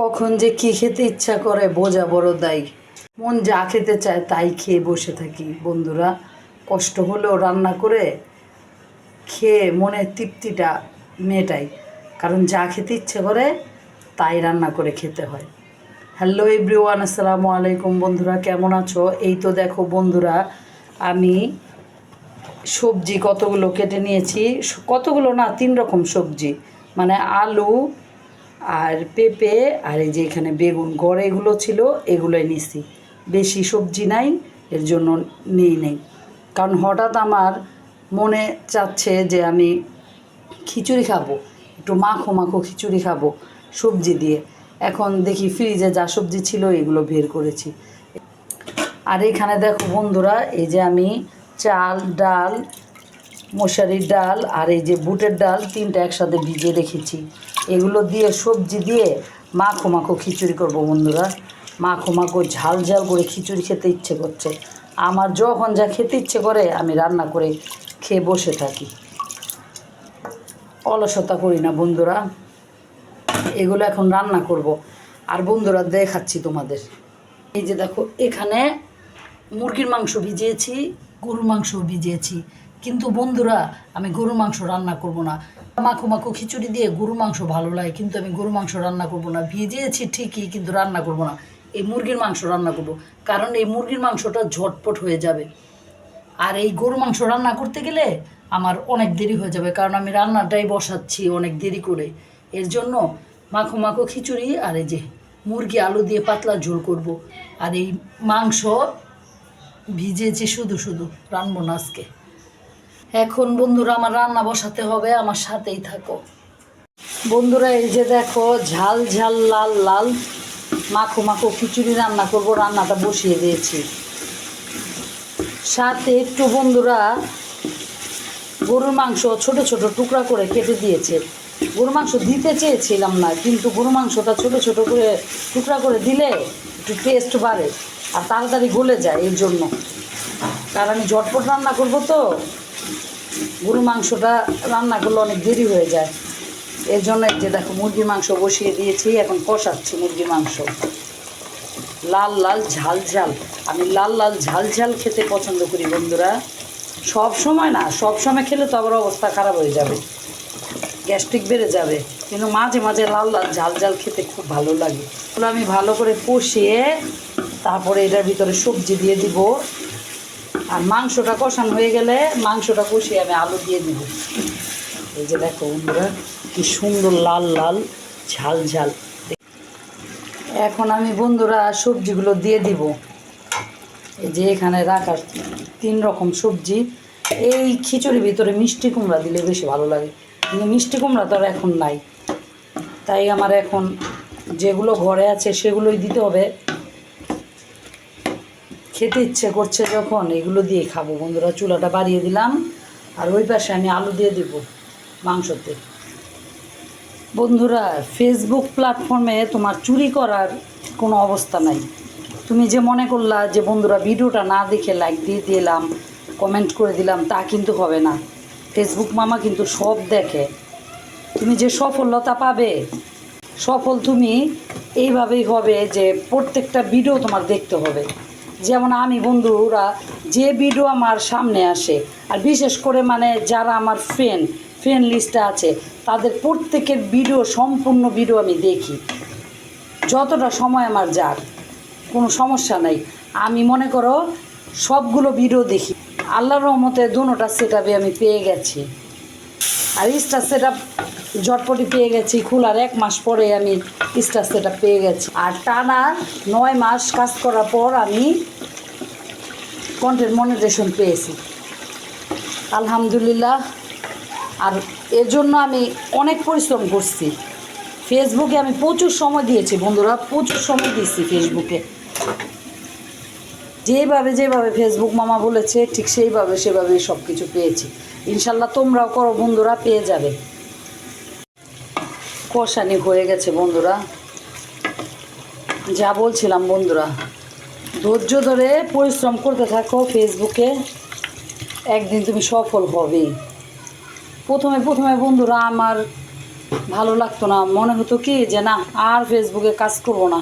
কখন যে কি খেতে ইচ্ছা করে, বোঝা বড় দায়ী। মন যা খেতে চায় তাই খেয়ে বসে থাকি। বন্ধুরা, কষ্ট হলেও রান্না করে খেয়ে মনের তৃপ্তিটা মেটাই। কারণ যা খেতে ইচ্ছে করে, তাই রান্না করে খেতে হয়। হ্যালো এভরিওয়ান আসসালামু আলাইকুম বন্ধুরা, কেমন আছো? এই তো দেখো বন্ধুরা, আমি সবজি কতগুলো কেটে নিয়েছি। কতগুলো না, তিন রকম সবজি। মানে আলু আর পেঁপে আর এই যে এখানে বেগুন গড়ে এগুলো ছিল, এগুলোই নিছি। বেশি সবজি নাই, এর জন্য নেই নেই। কারণ হঠাৎ আমার মনে চাচ্ছে যে আমি খিচুড়ি খাব, একটু মাখো মাখো খিচুড়ি খাব সবজি দিয়ে। এখন দেখি ফ্রিজে যা সবজি ছিল, এগুলো বের করেছি। আর এখানে দেখো বন্ধুরা, এই যে আমি চাল, ডাল মশারির ডাল আর এই যে বুটের ডাল তিনটা একসাথে ভিজিয়ে রেখেছি। এগুলো দিয়ে সবজি দিয়ে মাখো মাখো খিচুড়ি করব বন্ধুরা। মাখো মাখো ঝাল ঝাল করে খিচুড়ি খেতে ইচ্ছে করছে। আমার যখন যা খেতে ইচ্ছে করে, আমি রান্না করে খেয়ে বসে থাকি। অলসতা করি না বন্ধুরা। এগুলো এখন রান্না করব। আর বন্ধুরা দেখাচ্ছি তোমাদের। এই যে দেখো, এখানে মুরগির মাংস ভিজিয়েছি, গরুর মাংস ভিজিয়েছি। কিন্তু বন্ধুরা, আমি গরুর মাংস রান্না করব না। মাখো মাখো খিচুড়ি দিয়ে গরুর মাংস ভালো লাগে, কিন্তু আমি গরুর মাংস রান্না করব না। ভিজিয়েছি ঠিকই, কিন্তু রান্না করব না। এই মুরগির মাংস রান্না করব, কারণ এই মুরগির মাংসটা ঝটপট হয়ে যাবে। আর এই গরু মাংস রান্না করতে গেলে আমার অনেক দেরি হয়ে যাবে, কারণ আমি রান্নাটাই বসাচ্ছি অনেক দেরি করে। এর জন্য মাখো মাখো খিচুড়ি আর এই যে মুরগি আলু দিয়ে পাতলা ঝোল করব। আর এই মাংস ভিজেছি শুধু শুধু, রানবো না আজকে। এখন বন্ধুরা আমার রান্না বসাতে হবে, আমার সাথেই থাকো। বন্ধুরা, এই যে দেখো, ঝাল ঝাল, লাল লাল, মাখো মাখো খিচুড়ি রান্না করব, রান্নাটা বসিয়ে দিয়েছি। সাথে একটু বন্ধুরা, গরুর মাংস ছোট ছোট টুকরা করে কেটে দিয়েছে। গরুর মাংস দিতে চেয়েছিলাম না, কিন্তু গরুর মাংসটা ছোট ছোট করে টুকরা করে দিলে একটু টেস্ট বাড়ে আর তাড়াতাড়ি গলে যায়, এর জন্য। কারণ আমি ঝটপট রান্না করব তো। গরুর মাংসটা রান্না করলে অনেক দেরি হয়ে যায়। এর জন্য যে দেখো মুরগির মাংস বসিয়ে দিয়েছি, এখন কষাচ্ছি মুরগির মাংস। লাল লাল, ঝাল ঝাল। আমি লাল লাল, ঝাল ঝাল খেতে পছন্দ করি বন্ধুরা। সব সময় না, সব সময় খেলে তো আবার অবস্থা খারাপ হয়ে যাবে। গ্যাস্ট্রিক বেড়ে যাবে। কিন্তু মাঝে মাঝে লাল লাল, ঝাল ঝাল খেতে খুব ভালো লাগে। আমি ভালো করে কষিয়ে তারপরে এটার ভিতরে সবজি দিয়ে দিব। আর মাংসটা কষানো হয়ে গেলে মাংসটা কষিয়ে আমি আলু দিয়ে দিব। এই যে দেখো বন্ধুরা, কি সুন্দর লাল লাল, ঝাল ঝাল। এখন আমি বন্ধুরা সবজিগুলো দিয়ে দিব। এই যে এখানে রাখা তিন রকম সবজি। এই খিচুড়ির ভিতরে মিষ্টি কুমড়া দিলে বেশি ভালো লাগে। কিন্তু মিষ্টি কুমড়া তো আর এখন নাই। তাই আমার এখন যেগুলো ঘরে আছে সেগুলোই দিতে হবে। খেতে ইচ্ছে করছে যখন এগুলো দিয়ে খাব। বন্ধুরা, চুলাটা বাড়িয়ে দিলাম। আর ওই পাশে আমি আলু দিয়ে দিব মাংসতে। বন্ধুরা ফেসবুক প্ল্যাটফর্মে তোমার চুরি করার কোনো অবস্থা নাই। তুমি যে মনে করলা যে, বন্ধুরা, ভিডিওটা না দেখে লাইক দিয়ে দিলাম কমেন্ট করে দিলাম, তা কিন্তু হবে না। ফেসবুক মামা কিন্তু সব দেখে। তুমি যে সফলতা পাবে, সফল তুমি, এইভাবেই হবে যে, প্রত্যেকটা ভিডিও তোমার দেখতে হবে। যেমন আমি বন্ধুরা যে ভিডিও আমার সামনে আসে, আর বিশেষ করে মানে যারা আমার ফ্রেন্ড ফ্রেন্ড লিস্টে আছে, তাদের প্রত্যেকের ভিডিও সম্পূর্ণ ভিডিও আমি দেখি। যতটা সময় আমার যাক, কোনো সমস্যা নাই। আমি মনে করো, সবগুলো ভিডিও দেখি। আল্লাহর রহমতে দুটোটা সেট আমি পেয়ে গেছি। আর স্টার সেট ঝটপটি পেয়ে গেছি খোলার এক মাস পরে আমি স্টার সেট পেয়ে গেছি। আর টানা নয় মাস কাজ করার পর আমি কন্টেন্ট মনিটেশন পেয়েছি। আলহামদুলিল্লাহ। আর এর জন্য আমি অনেক পরিশ্রম করছি। ফেসবুকে আমি প্রচুর সময় দিয়েছি বন্ধুরা, প্রচুর সময় দিয়েছি ফেসবুকে যেভাবে যেভাবে ফেসবুক মামা বলেছে, ঠিক সেইভাবে সেভাবে সব কিছু পেয়েছি। ইনশাল্লাহ তোমরাও করো বন্ধুরা, পেয়ে যাবে। কষানি হয়ে গেছে বন্ধুরা। যা বলছিলাম বন্ধুরা। ধৈর্য ধরে পরিশ্রম করতে থাকো ফেসবুকে। একদিন তুমি সফল হবে। প্রথমে প্রথমে বন্ধুরা আমার ভালো লাগতো না। মনে হতো কি যে না, আর ফেসবুকে কাজ করব না।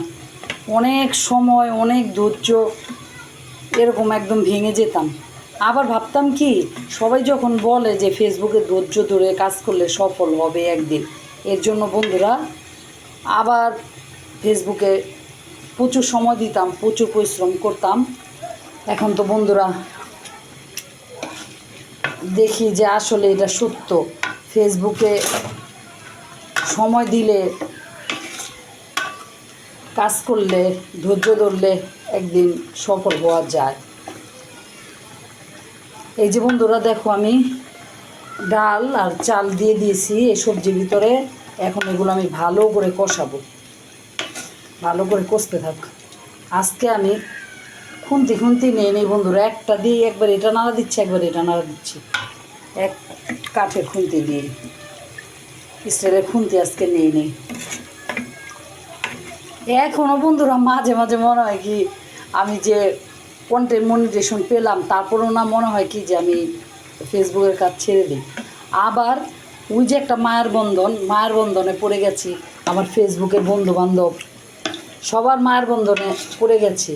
অনেক সময়, অনেক ধৈর্য এরকম একদম ভেঙে যেতাম। আবার ভাবতাম কি, সবাই যখন বলে যে ফেসবুকে ধৈর্য ধরে কাজ করলে সফল হবে একদিন এর জন্য বন্ধুরা আবার ফেসবুকে প্রচুর সময় দিতাম, প্রচুর পরিশ্রম করতাম। এখন তো বন্ধুরা দেখি যে আসলে এটা সত্য। ফেসবুকে সময় দিলে, কাজ করলে, ধৈর্য ধরলে একদিন সফল হওয়া যায়। এই যে বন্ধুরা দেখো আমি ডাল আর চাল দিয়ে দিয়েছি এই সবজির ভিতরে। এখন এগুলো আমি ভালো করে কষাবো। ভালো করে কষতে থাক। আজকে আমি খুন্তি খুন্তি নিয়ে নিই বন্ধুরা। একটা দিয়ে একবার এটা নাড়া দিচ্ছি, একবার এটা নাড়া দিচ্ছি। এক কাঠের খুন্তি দিয়ে স্টিলের খুন্তি আজকে নিয়ে নিই। এখনও বন্ধুরা মাঝে মাঝে মনে হয় কি, আমি যে কন্টেন্ট মনিটেশন পেলাম, তারপরেও না মনে হয় কি যে আমি ফেসবুকের কাজ ছেড়ে দিই। আবার ওই যে একটা মায়ের বন্ধন, মায়ের বন্ধনে পড়ে গেছি আমার ফেসবুকের বন্ধু বান্ধব সবার মায়ের বন্ধনে পড়ে গেছি।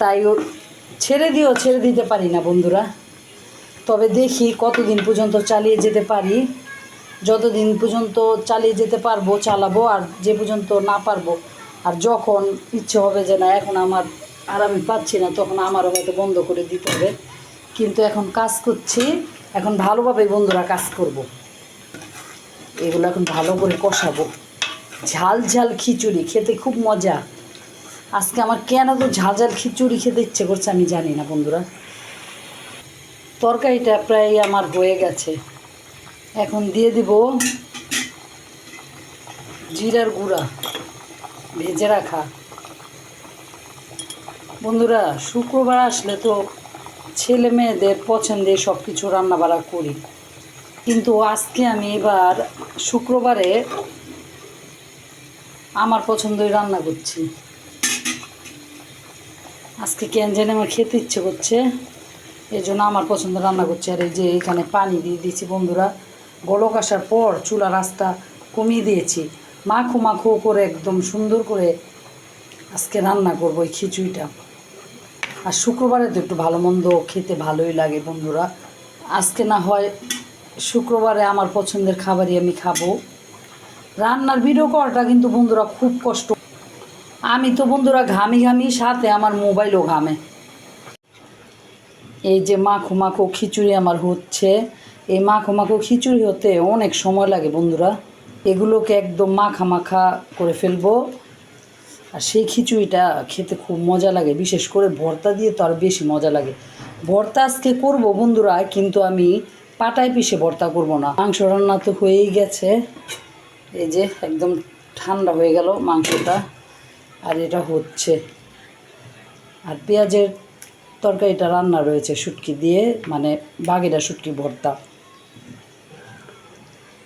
তাই ও ছেড়ে দিও ছেড়ে দিতে পারি না বন্ধুরা। তবে দেখি কতদিন পর্যন্ত চালিয়ে যেতে পারি। যতদিন পর্যন্ত চালিয়ে যেতে পারব, চালাবো আর যে পর্যন্ত না পারব, আর যখন ইচ্ছে হবে যে না, এখন আমার আর আমি পাচ্ছি না, তখন আমারও হয়তো বন্ধ করে দিতে হবে। কিন্তু এখন কাজ করছি, এখন ভালোভাবে বন্ধুরা কাজ করব। এগুলো এখন ভালো করে কষাবো। ঝাল ঝাল খিচুড়ি, খেতে খুব মজা। আজকে আমার কেন তো ঝাল ঝাল খিচুড়ি খেতে ইচ্ছে করছে আমি জানি না বন্ধুরা। তরকারিটা প্রায় আমার হয়ে গেছে। এখন দিয়ে দিব জিরার গুঁড়া, ভেজে রাখা। বন্ধুরা, শুক্রবার আসলে তো ছেলে মেয়েদের পছন্দে সব কিছু রান্নাবাড়া করি। কিন্তু আজকে আমি এবার শুক্রবারে আমার পছন্দই রান্না করছি। আজকে কেন জানি আমার খেতে ইচ্ছে করছে এই জন্য আমার পছন্দ রান্না করছি। আর এই যে এখানে পানি দিয়ে দিয়েছি বন্ধুরা, গলক আসার পর চুলা রাস্তা কমিয়ে দিয়েছি। মাখো মাখো করে একদম সুন্দর করে আজকে রান্না করব এই খিচুড়িটা। আর শুক্রবারে তো একটু ভালো মন্দ খেতে ভালোই লাগে বন্ধুরা। আজকে না হয় শুক্রবারে আমার পছন্দের খাবারই আমি খাব। রান্নার ভিডিও করাটা কিন্তু বন্ধুরা খুব কষ্ট। আমি তো বন্ধুরা ঘামি ঘামি সাথে আমার মোবাইলও ঘামে। এই যে মাখো মাখো খিচুড়ি আমার হচ্ছে। এই মাখো মাখো খিচুড়ি হতে অনেক সময় লাগে বন্ধুরা। এগুলোকে একদম মাখা মাখা করে ফেলব। আর সেই খিচুড়িটা খেতে খুব মজা লাগে, বিশেষ করে ভর্তা দিয়ে তো আর বেশি মজা লাগে। ভর্তা আজকে করব বন্ধুরা, কিন্তু আমি পাটায় পিষে ভর্তা করব না। মাংস রান্না তো হয়েই গেছে। এই যে একদম ঠান্ডা হয়ে গেল মাংসটা, আর এটা হচ্ছে। আর পেঁয়াজের তরকারিটা রান্না রয়েছে শুটকি দিয়ে মানে বাগেরা শুটকি ভর্তা।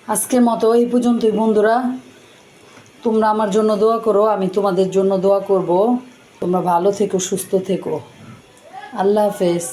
আজকের মতো এই পর্যন্তই বন্ধুরা। তোমরা আমার জন্য দোয়া করো, আমি তোমাদের জন্য দোয়া করব। তোমরা ভালো থেকো, সুস্থ থেকো। আল্লাহ হাফেজ।